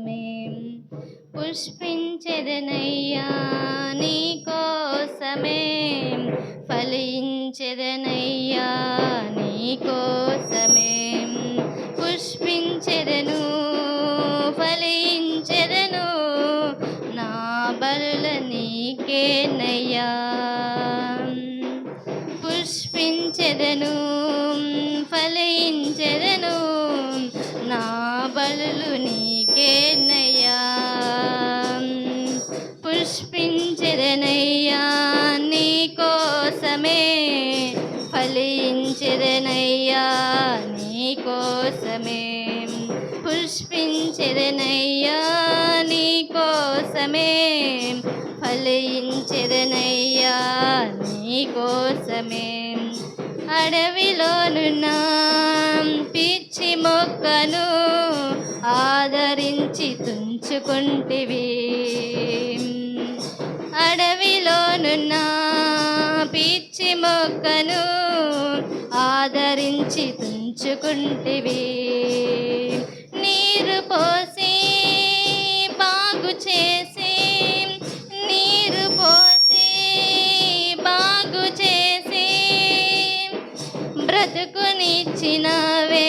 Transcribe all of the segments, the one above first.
కోసమేం పుష్పించెదనయ్యా నీ కోసమేం? ఫలించెదనయ్యా నీ కోసమేం? పుష్పించెదను ఫలించెదను నా బరుల నీకేనయ్యా. పుష్పించెదను ఫలించెదను నా బలులు నీకేనయ్యా పుష్పించెదనయ్యా నీ కోసమే. ఫలించెదనయ్యా నీ కోసమే. పుష్పించెదనయ్యా నీ కోసమే. ఫలించెదనయ్యా నీ కోసమే. అడవిలోనున్న పిచ్చి మొక్కను ఆదరించి తుంచుకుంటివి. అడవిలోనున్న పిచ్చి మొక్కను ఆదరించి తుంచుకుంటివి. నీరు పోసి బాగు చేసి నీరు పోసి బాగు చేసి బ్రతుకునిచ్చినవే.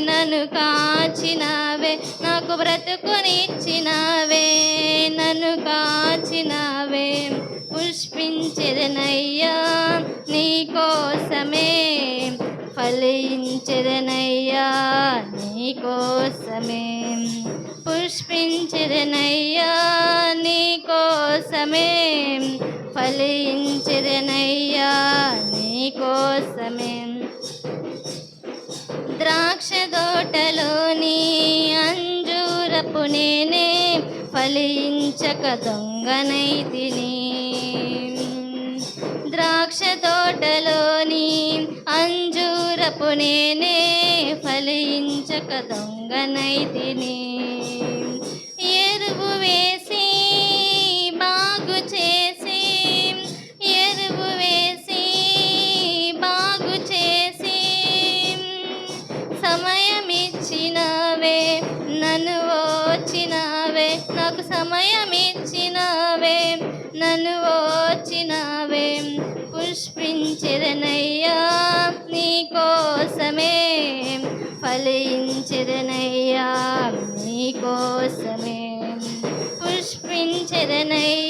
నన్ను కాచినవే నాకు బ్రతుకునిచ్చినవే నన్ను కాచినవే. పుష్పించెదనయ్యా నీ కోసమే ఫలించెదనయ్యా నీ కోసమే. పుష్పించెదనయ్యా నీ కోసమే ఫలించెదనయ్యా నీ కోసమే. ద్రాక్ష తోటలోని అంజూరపు నేనే ఫలించక దొంగనై తిని. ద్రాక్ష తోటలోని అంజూరపు నేనే ఫలించక దొంగనైతిని ఎరువు సమయం ఇచ్చినవే నన్ను వచ్చినవే నాకు సమయం ఇచ్చినవే నన్ను వచ్చినవే పుష్పించదనయ్యా నీ కోసమే ఫలించదనయ్యా నీ కోసమే. పుష్పించదనయ్యా